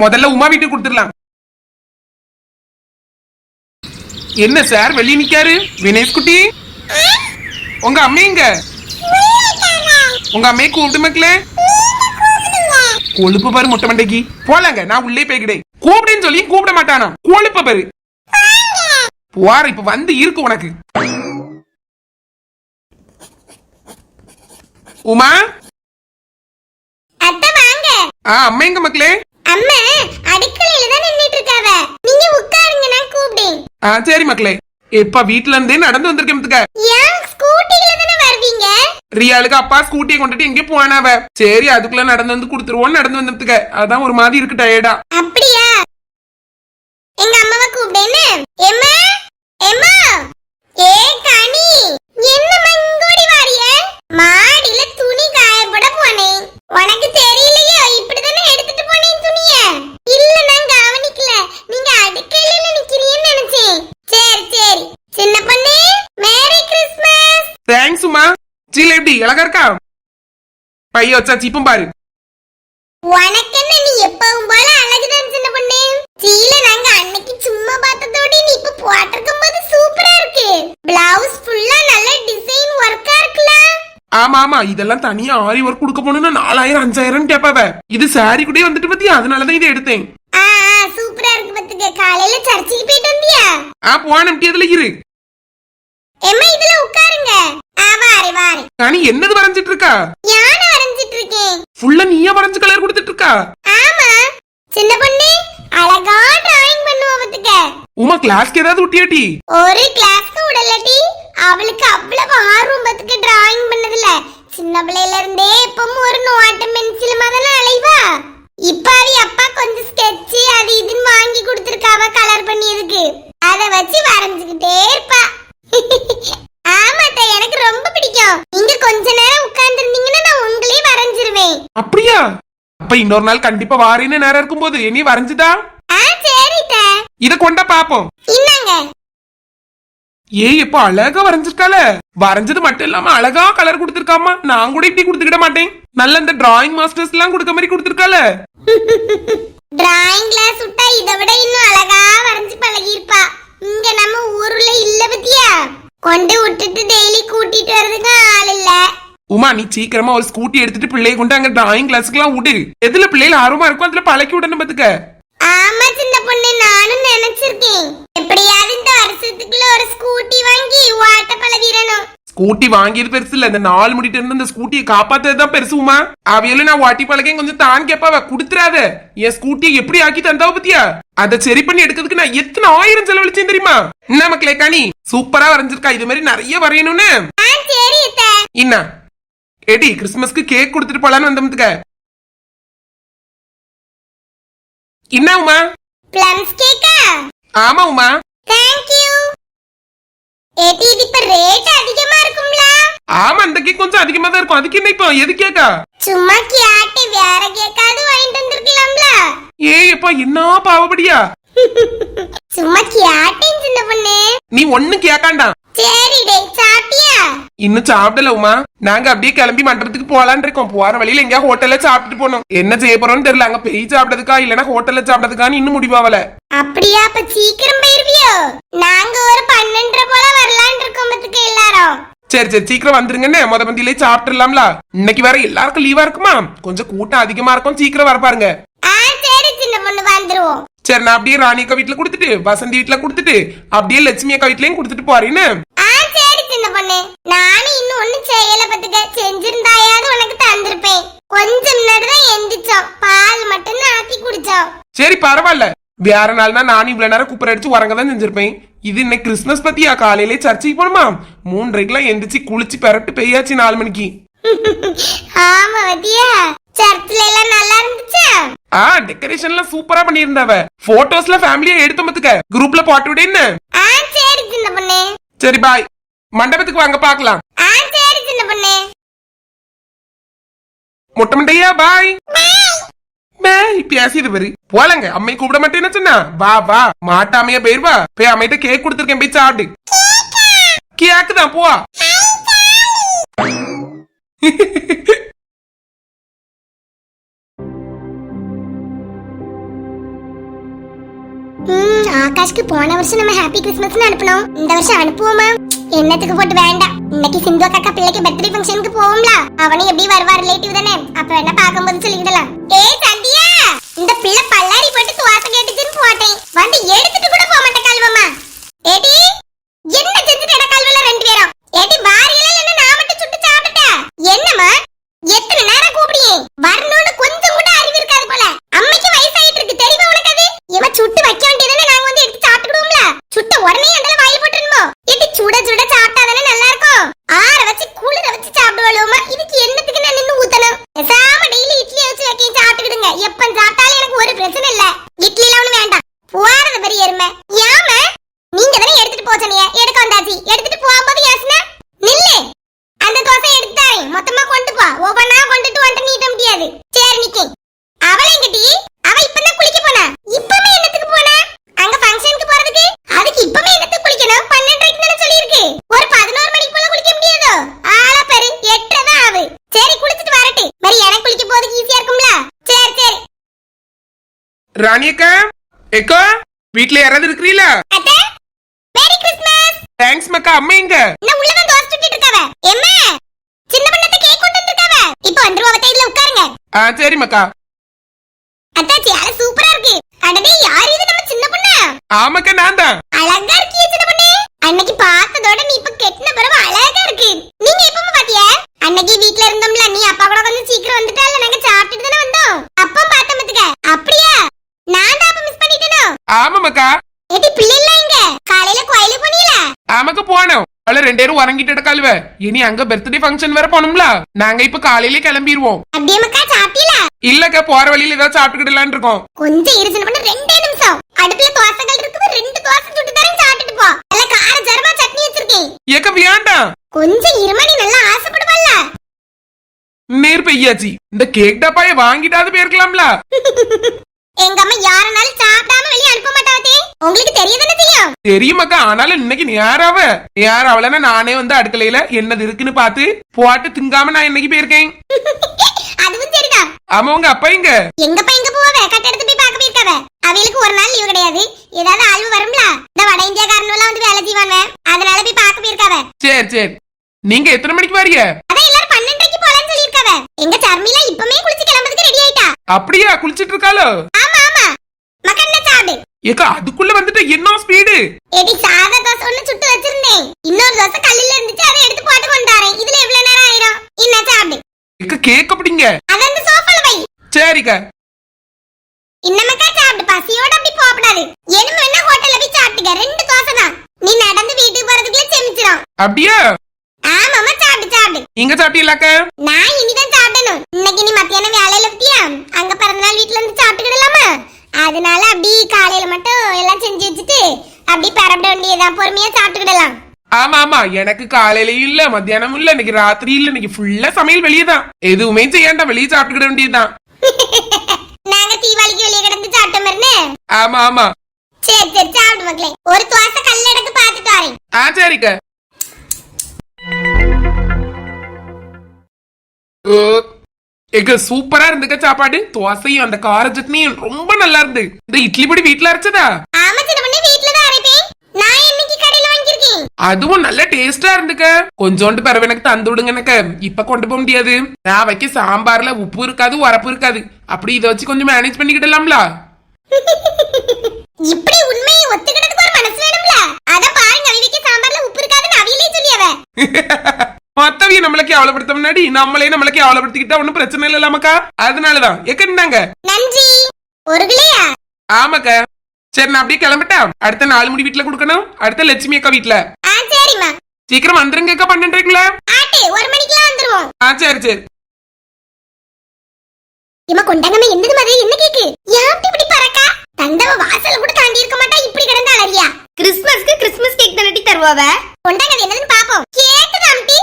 முதல்ல உமா வீட்டுக்கு கொடுத்துடலாம். என்ன சார் வெளியே நிக்காரு? வினேஷ் குட்டி? உங்க அம்மைங்க உங்க அம்மையை கூப்பிட்டு மக்களே. கொழுப்பு பாரு முட்டை மண்டைக்கு. போலாங்க நான் உள்ளே போய்கிட்டேன் கூப்பிடுன்னு சொல்லி கூப்பிட மாட்டானா? கொழுப்ப பாரு. போற இப்ப வந்து இருக்கு உனக்கு. உமா? ஆ அம்மைங்க மக்களே அம்மா அடுக்கலையில தான் நின்னுட்டு இருக்காவ நீங்க உட்காருங்க நான் கூப்பிட்டேன் ஆ சரி மக்களே இப்ப வீட்ல இருந்தே நடந்து வந்திருக்கேன் ரியாளுக்கு அப்பா ஸ்கூட்டியை கொண்டுட்டு எங்கேயும் போனாவ சரி அதுக்குள்ள நடந்து வந்து கொடுத்துருவோம் நடந்து வந்துட்டுக்க அதான் ஒரு மாதிரி இருக்கு டயர்டா அப்படியா? எங்க அம்மாவை கூப்பிட்டேன்னு எம்மா? எம்மா ஏ கனி என்னம்மா இங்கோடி வாரிய மாடியில துணி காய போட போனேன் உனக்கு தெரியலையோ இப்படிதானே எடுத்துட்டு போனேன் துணிய இல்ல நான் கவனிக்கல நீங்க அடுக்கையில நிக்கிறீன்னு நினைச்சேன் சரி சரி சின்ன பொண்ணு மேரி கிறிஸ்மஸ் தேங்க்ஸ் உமா சீல எப்படி அழகா இருக்கா பைய வச்சா சீப்பும் பாரு. உனக்கு என்ன நீ எப்பவும் போல அழகுதான் சின்ன பொண்ணு? சீல நாங்க அன்னைக்கு சும்மா பார்த்ததோட நீ இப்ப போட்டிருக்கும் போது சூப்பரா இருக்கு. பிளவுஸ் ஃபுல்லா நல்ல டிசைன் ஒர்க்கா இருக்குல்ல? ஆமா ஆமா. இதெல்லாம் தனியா ஆரி ஒர்க் கொடுக்க போனா நாலாயிரம் அஞ்சாயிரம் கேப்பாவ. இது சாரி கூட வந்துட்டு பத்தியா? அதனாலதான் இதை எடுத்தேன். சூப்பரா இருக்கு பத்துக்க காலையில சர்ச்சுக்கு போயிட்டு வந்தியா? ஆ போன அதுல இரு. எம்மா இதுல உட்காருங்க. ஆ வாரே வாரே. கனி என்னது வரைஞ்சிட்டு இருக்கா யானை வரைஞ்சிட்டு இருக்கேன் ஃபுல்லா நீயா வரைஞ்சு கலர் கொடுத்துட்டு இருக்கா ஆமா. சின்ன பொண்ணு அழகா டிராயிங் பண்ணுவா பத்துக்க உமா கிளாஸ்க்கு ஏதாவது விட்டியாட்டி ஒரு கிளாஸ்க்கு விடலடி. அவளுக்கு அவ்வளவு ஆர்வம் பத்துக்கு டிராயிங் பண்ணதுல. சின்ன பிள்ளையில இருந்தே எப்பவும் ஒரு நோட்டு பென்சில் மாதிரி அலைவா. இப்ப அவ அப்பா கொஞ்சம் ஸ்கெட்ச் அது இதுன்னு வாங்கி கொடுத்துருக்காவ கலர் பண்ணியதுக்கு. அத வச்சு வரைஞ்சுக்கிட்டே இருப்பா. ஆமாட்டா எனக்கு ரொம்ப பிடிக்கும். நீங்க கொஞ்ச நேரம் உட்கார்ந்து இருந்தீங்கன்னா நான் உங்களே வரைஞ்சிருவேன். அப்படியா? அப்ப இன்னொரு நாள் கண்டிப்பா வாரேன்னு நேரம் இருக்கும்போது என்னையும் வரைஞ்சுதா? ஆ சரிட்டா இத கொண்டா பாப்போம். இன்னாங்க ஏய் இப்ப அழகா வரைஞ்சிருக்கால வரைஞ்சது மட்டும் இல்லாம அழகா கலர் கொடுத்திருக்காமா நான் கூட இப்படி கொடுத்துக்கிட மாட்டேன். நல்ல இந்த டிராயிங் மாஸ்டர்ஸ் எல்லாம் கொடுக்க மாதிரி கொடுத்திருக்கால டிராயிங் கிளாஸ் விட்டா இதை விட இன்னும் அழகா வரைஞ்சு பழகியிருப்பா. இங்க நம்ம ஊர்ல இல்ல பத்தியா? கொண்டு விட்டுட்டு டெய்லி கூட்டிட்டு வர்றதுக்கு ஆள் இல்ல. உமா நீ சீக்கிரமா ஒரு ஸ்கூட்டி எடுத்துட்டு பிள்ளைய கொண்டு அங்க டிராயிங் கிளாஸ்க்கு எல்லாம் விடு. எதுல பிள்ளைகள் ஆர்வமா இருக்கும் அதுல பழக்கி விடணும் பாத்துக்க. ஆமா சின்ன பொண்ணு நானும் நினைச்சிருக்கேன். எப்படியாவது இந்த வருஷத்துக்குள்ள ஒரு ஸ்கூட்டி வாங்கி ஓட்ட பழகிடணும். ஸ்கூட்டி வாங்கியது பெருசு இல்ல இந்த நாலு முடிட்டு இருந்து இந்த ஸ்கூட்டியை காப்பாத்ததுதான் பெருசு உமா அவையில நான் வாட்டி பழகேன் கொஞ்சம் தான் கேப்பாவ குடுத்துறாத என் ஸ்கூட்டியை எப்படி ஆக்கி தந்தாவ பத்தியா அதை சரி பண்ணி எடுக்கிறதுக்கு நான் எத்தனை ஆயிரம் செலவழிச்சேன் தெரியுமா என்ன மக்களே கனி சூப்பரா வரைஞ்சிருக்கா இது மாதிரி நிறைய வரையணும்னு. என்ன எடி கிறிஸ்துமஸ்க்கு கேக் கொடுத்துட்டு போலான்னு வந்தோம்துக்க என்ன உமா பிளம்ஸ் கேக்கா ஆமா உமா தேங்க் யூ ஏடி இது இப்ப ரேட் அதிகமா இருக்கும்ல? ஆமா அந்த கேக் கொஞ்சம் அதிகமா தான் இருக்கும். அதுக்கு என்ன இப்போ? எது கேக்கா சும்மா கேட்டு வேற கேக்காவது வாங்கிட்டு வந்திருக்கலாம்ல. ஏய் எப்பா என்ன பாவப்படியா? சும்மா கேட்டேன் சின்ன பொண்ணு. நீ ஒண்ணு கேக்காண்டாம் சரி டேய் இன்னும் சாப்பிடல உமா. நாங்க அப்படியே கிளம்பி மன்றத்துக்கு போலான்னு இருக்கோம். போற வழியில எங்கயா ஹோட்டல்ல சாப்பிட்டுட்டு போனோம். என்ன செய்ய போறோம்னு தெரியல. அங்க பெய் சாப்பிட்டதுக்கா இல்லனா ஹோட்டல்ல சாப்பிட்டதுக்கான்னு இன்னும் முடிவாவல அப்படியா? அப்ப சீக்கிரம் போயிருவியோ? நாங்க ஒரு பன்னெண்டரை போல வரலான் இருக்கோம் எல்லாரும். சரி சரி சீக்கிரம் வந்துருங்கன்னு முத பந்தியிலே சாப்பிட்டுலாம்ல இன்னைக்கு வேற எல்லாருக்கும் லீவா இருக்குமா? கொஞ்சம் கூட்டம் அதிகமா இருக்கும். சீக்கிரம் வர பாருங்க. சரி நான் அப்படியே ராணி அக்கா வீட்டுல கொடுத்துட்டு வசந்தி வீட்டுல கொடுத்துட்டு அப்படியே லட்சுமி அக்கா வீட்லயும் கொடுத்துட்டு போறேன்னு பொண்ணு. நானும் இன்னும் ஒண்ணும் செய்யல பத்துக்க செஞ்சிருந்தாயாவது உனக்கு தந்திருப்பேன். கொஞ்சம் முன்னாடி தான் எந்திரிச்சோம். பால் மட்டும் தான் ஆத்தி குடிச்சோம். சரி பரவாயில்ல. வேற நாள்னா நானும் இவ்வளவு நேரம் குப்பர் அடிச்சு உறங்க தான் செஞ்சிருப்பேன். இது இன்னைக்கு கிறிஸ்மஸ் பத்தியா? காலையிலே சர்ச்சைக்கு போனோமா மூன்றரைக்கெல்லாம் எந்திரிச்சு குளிச்சு பெரட்டு பெய்யாச்சு நாலு மணிக்கு. ஆமா வத்தியா சர்ச்சில் எல்லாம் நல்லா இருந்துச்சா? ஆ டெக்கரேஷன்லாம் சூப்பரா பண்ணியிருந்தாவ. போட்டோஸ்ல ஃபேமிலியா எடுத்து மத்துக்க குரூப்ல போட்டு சின்ன பொண்ணு. சரி பாய் மண்டபத்துக்கு வாங்க பார்க்கலாம். முட்டை மண்டையா பாய். பேசியது பாரு. போலங்க அம்மை கூப்பிட மாட்டேன்னு சொன்னா. வா வா. மாட்டாமையா போயிருவா போய் அம்மைகிட்ட கேக் கொடுத்துருக்கேன் போய் சாப்பிடு. கேக்கு தான் போ. ஆகாஷ்க்கு போன வருஷம் நம்ம ஹாப்பி கிறிஸ்மஸ்னு அனுப்பணும் இந்த வருஷம் அனுப்புவோமா? என்னத்துக்கு போட்டு வேண்டாம் இன்னைக்கு சிந்து அக்கா பிள்ளைக்கு பர்த்டே ஃபங்க்ஷனுக்கு போவோம்ல அவனும் எப்படி வருவா ரிலேட்டிவ் தானே? அப்ப வேணா பாக்கும்போது சொல்லிடலாம். ஏ சந்தி இந்த பிள்ளை பல்லாரி போட்டு துவாசை கேட்டுச்சுன்னு போட்டேன் வந்து எடுத்துட்டு கூட போக மாட்டேன் கல்வம்மா ஏடி என்ன செஞ்சுட்டு எட கல்வல ரெண்டு பேரும் ஏடி வாரியல என்ன நான் மட்டும் சுட்டு சாப்பிட்டேன் என்னம்மா எத்தனை நேரம் கூப்பிடியே வரணும்னு கொஞ்சம் கூட அறிவு இருக்காது போல அம்மைக்கு வயசாயிட்டு இருக்கு தெரியுமா உனக்கு அது இவ சுட்டு வைக்க வேண்டியதுன்னு நாங்க வந்து எடுத்து சாப்பிட்டுடுவோம்ல சுட்ட உடனே அந்த வாயில போட்டுருமோ இது சுட சுட சாப்பிட்டா தானே நல்லா இருக்கும் ஆற வச்சு குளிர வச்சு சாப்பிடுவோமா இதுக்கு என்னத்துக்கு நான் நின்னு ஊத்தணும் பேசாம டெய்லி இட்லி வச்சு வைக்க சாப்பிட்டுக்கிடுங்க எப்ப சாப்பிட்டாலும் எனக்கு ஒரு பிரச்சனை இல்ல இட்லி எல்லாம் ஒண்ணும் வேண்டாம் போறது பெரிய எருமை யாம நீங்க தானே எடுத்துட்டு போக சொன்னீங்க எடுக்க வந்தாச்சு எடுத்துட்டு போகும்போது யோசனை நில்லு அந்த தோசை எடுத்தாரே மொத்தமா கொண்டு போ ஒவ்வொன்னா கொண்டுட்டு வந்துட்டு நீட்ட முடியாது சரி நிக்கி அவளை எங்கடி அவ இப்பதான் குளிக்க போனா இப்பமே என்னத்துக்கு போனா அங்க ஃபங்க்ஷனுக்கு போறதுக்கு அதுக்கு இப்பமே என்னத்துக்கு குளிக்கணும் பன்னெண்டரைக்கு தானே சொல்லியிருக்கு ஒரு பதினோரு மணிக்கு போல குளிக்க முடியாதோ ஆளா பெரு எட்டரை தான் ஆகுது சரி குளிச்சிட்டு வரட்டு மாதிரி எனக்கு குளிக்க போறதுக்கு ஈஸியா இருக்கும்ல சரி சரி ராணி அக்கா எக்கா வீட்ல யாராவது இருக்கிறீங்களா மேரி கிறிஸ்மஸ் தேங்க்ஸ் மக்கா அம்மா எங்க? நான் உள்ளதான் தோசை சுட்டிட்டு இருக்காவ. எம்மா சின்ன பண்ணத்த கேக் கொண்டு வந்திருக்காவ. இப்போ வந்துருவா தையில உட்காருங்க. ஆ சரி மக்கா. அத்தாச்சி அல சூப்பரா இருக்கு. அடடே யார் இது நம்ம சின்ன பொண்ணு? ஆமாக்கா நான் தான். அழகா இருக்கியே சின்ன பொண்ணு அன்னைக்கு பார்த்ததோட நீ இப்ப கெட்டின பிறகு அழகா இருக்கு நீங்க எப்பமா பாத்தியா அன்னைக்கு வீட்ல இருந்தோம்ல நீ அப்பா கூட கொஞ்சம் சீக்கிரம் வந்துட்டால நாங்க சாப்பிட்டுட்டு தானே வந்தோம் அப்பா பார்த்த மத்துக்க அப்படியா நான் தான் அப்ப மிஸ் பண்ணிட்டேனோ ஆமா மக்கா ஏடி பிள்ளை இல்ல இங்க காலையில கோயிலுக்கு போனீல ஆமாக்கா போனோம் அவள ரெண்டு பேரும் கழுவ இனி அங்க பர்த்டே ஃபங்க்ஷன் வேற போகணும்ல நாங்க இப்ப காலையிலே கிளம்பிடுவோம் அப்படியே மக்கா சாப்பிட்டீல இல்லக்கா போற வழியில ஏதாவது சாப்பிட்டுக்கிடலான்னு இருக்கோம். கொஞ்சம் இரு சின்ன பொண்ணு ரெண்டே நிமிஷம். அடுப்புல தோசைகள் இருக்குது ரெண்டு தோசை சுட்டு தரேன் சாப்பிட்டுட்டு போ. நல்ல கார ஜரமா சட்னி வச்சிருக்கேன். ஏக்க வேண்டாம். கொஞ்சம் இருமணி நல்லா ஆசைப்படுவல்ல நேர் பெய்யாச்சு. இந்த கேக் டப்பாய வாங்கிட்டாவது போயிருக்கலாம்ல. எங்க அம்மா யாரனாலும் சாப்பிடாம வெளிய அனுப்ப மாட்டாவதே உங்களுக்கு தெரியதானே செய்யும் தெரியுமாக்கா ஆனாலும் இன்னைக்கு நேராவ அவளனா நானே வந்து அடுக்கலையில என்னது இருக்குன்னு பார்த்து போட்டு திங்காம நான் இன்னைக்கு போயிருக்கேன். அதுவும் சரிதான் ஆமா உங்க அப்பா எங்க? எங்க பையன் எங்க போவ? கட்டடத்து போய் பார்க்க போயிருக்காவ? அவளுக்கு ஒரு நாள் லீவு கிடையாது. ஏதாவது ஆழ்வு வரும்ல? இந்த வட இந்தியாக்காரனுலாம் வந்து வேலை செய்வாங்க அதனால போய் பார்க்க போயிருக்காவ. சரி சரி. நீங்க எத்தனை மணிக்கு வரீங்க அதான் எல்லாரும் எங்க சர்மிலா இப்பமே குளிச்சு கிளம்புறதுக்கு ரெடி ஆயிட்டா. அப்படியா குளிச்சிட்டு இருக்காளோ ஆமா. ஆமா மக்கண்ண சாப்பிடு. ஏக்கா அதுக்குள்ள வந்துட்டு என்ன ஸ்பீடு ஏடி சாதா தோசை ஒண்ணு சுட்டு வச்சிருந்தேன். இன்னொரு தோசை கல்லுல இருந்துச்சு அதை எடுத்து போட்டு கொண்டாரேன் இதுல எவ்வளவு நேரம் ஆயிரும்? இன்ன சாப்பிடு. ஏக்கா கேக் அப்படிங்க. அது அந்த சோஃபால வை. சரிக்கா. இன்னமக்கா சாப்பிடு பசியோட அப்படி போகக்கூடாது. எலும்பு வேணா ஹோட்டல்ல போய் சாப்பிட்டுக்க. ரெண்டு தோசை தான். நீ நடந்து வீட்டுக்கு போறதுக்குள்ள செமிச்சிரும். அப்படியா? ஆமாமா சாப்பிடு சாப்பிடு. நீங்க சாப்பிட்டீங்களாக்கா நான் இனிதான் சாப்பிடணும். இன்னைக்கு நீ மத்தியானம் வேலையில பத்தியா அங்க பிறந்த நாள் வீட்டுல இருந்து சாப்பிட்டுக்கிடலாமா? அதனால அப்படி காலையில மட்டும் எல்லாம் செஞ்சு வச்சுட்டு அப்படி பரப்பிட வேண்டியதான் பொறுமையா சாப்பிட்டுக்கிடலாம். ஆமா ஆமா. எனக்கு காலையிலயும் இல்ல மத்தியானமும் இல்ல இன்னைக்கு ராத்திரி இல்ல இன்னைக்கு ஃபுல்லா சமையல் வெளியே தான் எதுவுமே செய்யாண்டா வெளியே சாப்பிட்டுக்கிட வேண்டியதுதான். நாங்க தீபாவளிக்கு வெளியே கிடந்து சாப்பிட்ட மாதிரினே ஆமா ஆமா. சரி சரி சாப்பிடு மக்களே. ஒரு தோசை கல்ல எடுத்து பார்த்துட்டு வரேன். ஆ சரிக்கா. ஏக்கா சூப்பரா இருந்துக்க சாப்பாடு? தோசையும் அந்த கார சட்னியும் ரொம்ப நல்லா இருந்து. இந்த இட்லி பொடி வீட்ல அரைச்சதா? அதுவும் நல்ல டேஸ்டா இருந்துக்க. கொஞ்சோண்டு பிறகு எனக்கு தந்து விடுங்க எனக்கு. இப்ப கொண்டு போக முடியாது. நான் வைக்க சாம்பார்ல உப்பு இருக்காது உரப்பு இருக்காது. அப்படி இதை வச்சு கொஞ்சம் மேனேஜ் பண்ணிக்கிடலாம்ல? இப்படி உண்மையை ஒத்துக்கிட்டதுக்கு ஒரு மனசு வேணும்ல. அத பாருங்க அவிவிக்கு சாம்பார்ல உப்பு இருக்காதுன்னு அவியிலே சொல்லியவ. மத்தவிய நம்மள கேவலப்படுத்த முன்னாடி நம்மளே நம்மள கேவலப்படுத்திக்கிட்டா ஒண்ணும் பிரச்சனை இல்ல இல்லாமக்கா அதனாலதான் எக்கண்டாங்க நன்றி. ஒரு கிளையா? ஆமாக்கா. சரி நான் அப்படியே கிளம்பிட்டா? அடுத்த நாலு முடி வீட்டுல கொடுக்கணும். அடுத்த லட்சுமி அக்கா வீட்டுல. ஆ சரிம்மா. சீக்கிரம் வந்துருங்க அக்கா பன்னெண்டுக்குள்ள ஆட்டு ஒரு மணிக்கெல்லாம் வந்துருவோம். ஆ சரி சரி. இம்மா கொண்டாங்கம்மா என்னது மாதிரி என்ன கேக்கு? யாப்பி இப்படி பறக்கா? தண்டவ வாசல்ல கூட தாண்டி இருக்க மாட்டா இப்படி கிடந்து அலறியா? கிறிஸ்மஸ்க்கு கிறிஸ்மஸ் கேக் தானடி தருவாவ? கொண்டாங்க என்னதுன்னு பாப்போம் கேக்குது அம்டி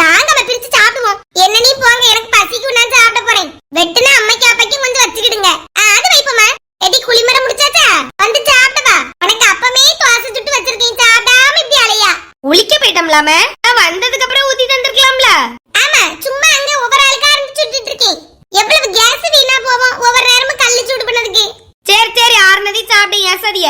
தாங்கம்மா பிரிச்சு சாப்பிடுவோம் என்ன நீ போங்க எனக்கு பசிக்கு நான் சாப்பிட போறேன் வெட்டுனா அம்மைக்கு அப்பைக்கும் கொஞ்சம் வச்சுக்கிடுங்க ஆ, அது வைப்போமா எடி குளிமர முடிச்சாச்சா வந்து சாப்பிடவா உனக்கு அப்பமே தோசை சுட்டு வச்சிருக்கேன் சாப்பிடாம இப்படி அலையா உளிக்க போயிட்டோம்லாம நான் வந்ததுக்கு அப்புறம் ஊத்தி தந்திருக்கலாம்ல ஆமா சும்மா அங்க ஒவ்வொரு ஆளுக்கா இருந்து சுட்டுட்டு இருக்கேன் எவ்வளவு கேஸ் வீணா போவோம் ஒவ்வொரு நேரமும் கல்லு சூடு பண்ணதுக்கு சரி சரி ஆறுனதையும் சாப்பிடு ஏன் சதிய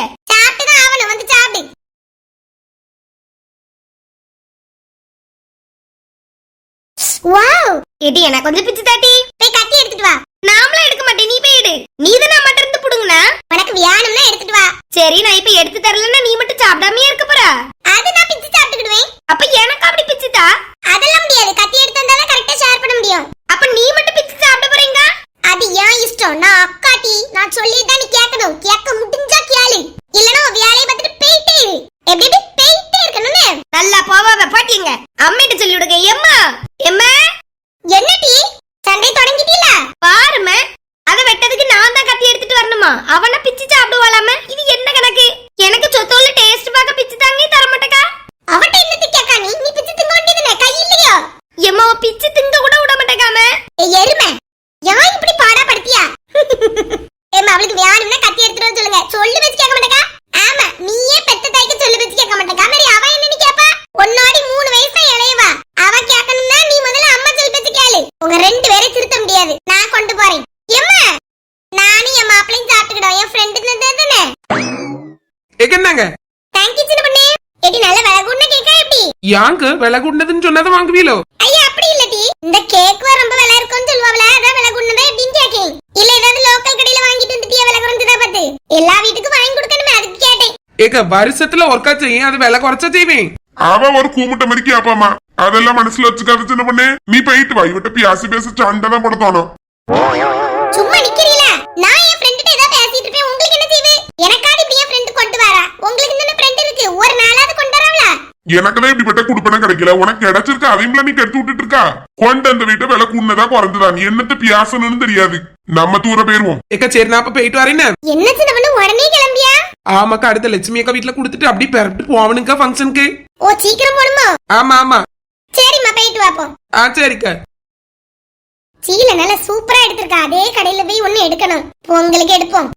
ஏடி எனக்கு கொஞ்சம் பிச்சு தாட்டி. போய் கத்தி எடுத்துட்டு வா. நாமளும் எடுக்க மாட்டேன் நீ போய் எடு. நீ தானே அம்மாட்ட இருந்து புடுங்கனா? உனக்கு வேணும்னா எடுத்துட்டு வா. சரி நான் இப்ப எடுத்து தரலன்னா நீ மட்டும் சாப்பிடாமயே இருக்க போற? அது நான் பிச்சு சாப்பிட்டுக்கிடுவேன். அப்ப எனக்கு அப்படி பிச்சு தா அதெல்லாம் முடியாது. கத்தி எடுத்து வந்தாலும் கரெக்டா ஷேர் பண்ண முடியும். அப்ப நீ மட்டும் பிச்சு சாப்பிட போறீங்க அது ஏன் இஷ்டம். நான் அக்காட்டி நான் சொல்லி தான் நீ கேட்கணும் கேட்க முடிஞ்சா கேளு இல்லனா உன் வேலையை பார்த்துட்டு போயிட்டே இரு எப்படி எப்படி போயிட்டே இருக்கணும்னு நல்லா போவாவ பாட்டிங்க அம்மிட்ட சொல்லி விடுங்க எம்மா எம்மா என்ன டீ சண்டை தொடங்கிட்டீல பாருமே அத வெட்டதுக்கு நான் தான் கத்தி எடுத்துட்டு வரணுமா அவன பிச்சு சாப்பிடுவாளாம இது என்ன கணக்கு எனக்கு சொத்தோல டேஸ்ட் பார்க்க பிச்சு தாங்க தர மாட்டேக்கா அவட்ட என்னத்து கேட்கா நீ நீ பிச்சு திங்க வேண்டியதுனே கை இல்லையோ எம்மா அவ பிச்சு திங்க கூட விட மாட்டேக்காம ஏய், எருமை யார் இப்படி பாடா படுத்தியா ஏமா அவளுக்கு வேணும்னா கத்தி எடுத்துட்டு வர சொல்லுங்க சொல்லு வச்சு கேட்க மாட்டேக்கா ஆமா நீயே பெத்த தாய்க்கு சொல்லு வச்சு கேட்க மாட்டேக்கா மாதிரி அவ என்ன கேப்பா உன்னோடி மூணு வயசு தான் இளையவா அவ கேட்கணும்னா நீ முதல்ல அம்மா சொல்லி வச்சு கேளு உங்க ரெண்டு பேரும் திருத்த முடியாது நான் கொண்டு போறேன் ஏம்மா நானும் என் மாப்பிளையும் சாப்பிட்டுக்கிட்டோம் என் ஃப்ரெண்டு தானே ஏக்க என்னங்க தேங்க்யூ சின்ன பொண்ணு எடி நல்ல விலை கூடன கேக்கா யாங்க விலை கூடதுன்னு சொன்னதை வாங்குவீலோ ஐயா அப்படி இல்லடி இந்த கேக் ரொம்ப விலை இருக்கும்னு சொல்லுவாங்களே அதான் விலை கூடனதா எப்படின்னு கேக்கேன் இல்ல ஏதாவது லோக்கல் கடையில வாங்கிட்டு வந்துட்டியா விலை குறைஞ்சதா பார்த்து எல்லா வீட்டுக்கும் வாங்கி கொடுக்கணுமே அதுக்கு கேட்டேன் ஏக்க வருஷத்துல ஒர்க்கா செய்யும் அது விலை குறைச்சா செய்வேன் அவ ஒரு கூமுட்ட மாதிரி கேப்பாமா அதெல்லாம் மனசுல வச்சுக்காத சின்ன பொண்ணு நீ போயிட்டு வா இவட்ட பியாசி பேச சண்டை தான் போட தோணும் சும்மா நிக்கிறீல நான் என் ஃப்ரெண்ட் கிட்ட ஏதாவது பேசிட்டு இருப்பேன் உங்களுக்கு என்ன செய்வு எனக்காவது இப்படி என் ஃப்ரெண்ட் கொண்டு வரா உங்களுக்கு என்ன ஃப்ரெண்ட் இருக்கு ஒரு நாளாவது கொண்டு வரவளா எனக்குதான் இப்படிப்பட்ட குடுப்பனம் கிடைக்கல. உனக்கு கிடைச்சிருக்க? அதையும் நீ கெடுத்து விட்டுட்டு இருக்கா கொண்டு அந்த வீட்டை விலை கூடதா குறைஞ்சுதா? நீ என்னத்த பியாசணும்னு தெரியாது. நம்ம தூர போயிருவோம். ஏக்க சரி நான் அப்ப போயிட்டு வரேன்னு என்ன? உடனே கிளம்பியா? ஆமாக்கா அடுத்த லட்சுமி அக்கா வீட்டுல கொடுத்துட்டு அப்படியே பெறட்டு போவனுக்கா ஃபங்க்ஷனுக்கு ஓ சீக்கிரம் போணுமா ஆமா ஆமா. சரிம்மா போயிட்டு வாப்போம் ஆ சரிக்கா. சீல நல்ல சூப்பரா எடுத்திருக்கா. அதே கடையில போய் ஒண்ணு எடுக்கணும். உங்களுக்கு எடுப்போம்.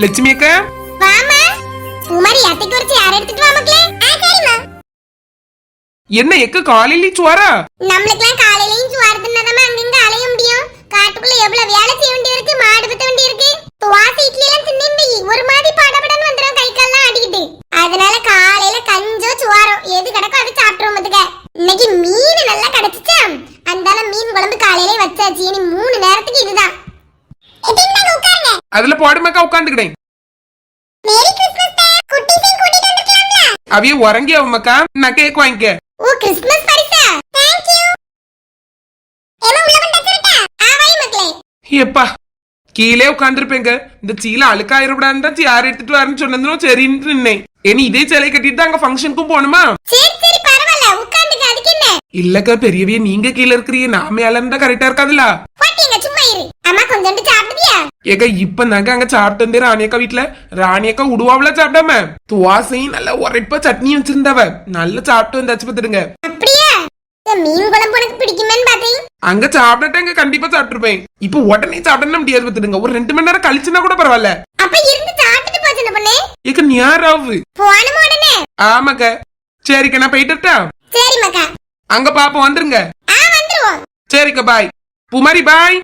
லட்சுமி அக்கா? வாமா. குமாரி அத்தைக்கு ஒரு சேர் எடுத்துட்டு வா மக்களே. ஆ சரிம்மா. என்ன எக்க காலையில சுவாரா நம்மளுக்குலாம் காலையிலயும் சுவார தின்னதாம அங்கங்க அலைய முடியும் காட்டுக்குள்ள எவ்வளவு வேலை செய்ய வேண்டியிருக்கு மாடு பத்த வேண்டியிருக்கு துவாசை இட்லி எல்லாம் தின்னு ஒரு மாதிரி படபடன்னு வந்துடும் கை கால்லாம் அடிக்கிட்டு அதனால காலையில கஞ்சோ சுவாரோ எது கிடக்கோ அதை சாப்பிட்டுரும் பாத்துக்க இன்னைக்கு மீன் நல்லா கிடைச்சிச்சா அந்தால மீன் குழம்பு காலையிலே வச்சாச்சு இனி மூணு நேரத்துக்கு இதுதான் உட்காருங்க அதுல போடுமாக்கா உட்காந்துக்கிட்டேன். அவைய உறங்கி அவமக்கா நான் கேக் வாங்கிக்க. ஓ கிறிஸ்மஸ் பரிசா தேங்க் யூ ஏமா உள்ள மக்களே. கீழே உட்காந்துருப்பேங்க. இந்த சீல அழுக்காயிரப்படான்னு தான் யார் எடுத்துட்டு வரேன்னு சொன்னதும் சரின்னு நின்னேன். ஏனி இதே சிலை கட்டிட்டு அங்க ஃபங்க்ஷனுக்கும் போகணுமா? சரி சரி பரவாயில்ல. உட்கார்ந்துக்க அதுக்கு என்ன? இல்லக்கா பெரியவிய நீங்க கீழே இருக்கிறீங்க நான் மேல இருந்தா கரெக்டா இருக்காதுல்ல? போட்டீங்க இரு அம்மா கொஞ்சோண்டு சாப்பிடுதியா ஏக்கா இப்ப நாங்க அங்க சாப்பிட்டு ராணியக்கா வீட்டுல ராணியக்கா உடுவாவில சாப்பிடாம? துவாசையும் நல்ல உரைப்பா சட்னி வச்சிருந்தவ. நல்லா சாப்பிட்டு வந்தாச்சு பாத்துடுங்க அப்படியா? மீன் குழம்பு உனக்கு பிடிக்குமேன்னு அங்க சாப்பிட்டுட்டு கண்டிப்பா சாப்பிட்டுருப்பேன். இப்ப உடனே சாப்பிடணும் முடியாது பாத்துடுங்க ஒரு ரெண்டு மணி நேரம் கழிச்சுனா கூட பரவாயில்ல. அப்ப இருந்து சாப்பிட்டுட்டு போச்சு இந்த பொண்ணு. ஏக்க ஞாராவு போனமா உடனே? ஆமாக்கா. சரிக்கா நான் போயிட்டுட்டா சரி மக்கா அங்க பாப்போம் வந்துருங்க. ஆ வந்துருவோம். சரிக்கா பாய் புமாரி பாய்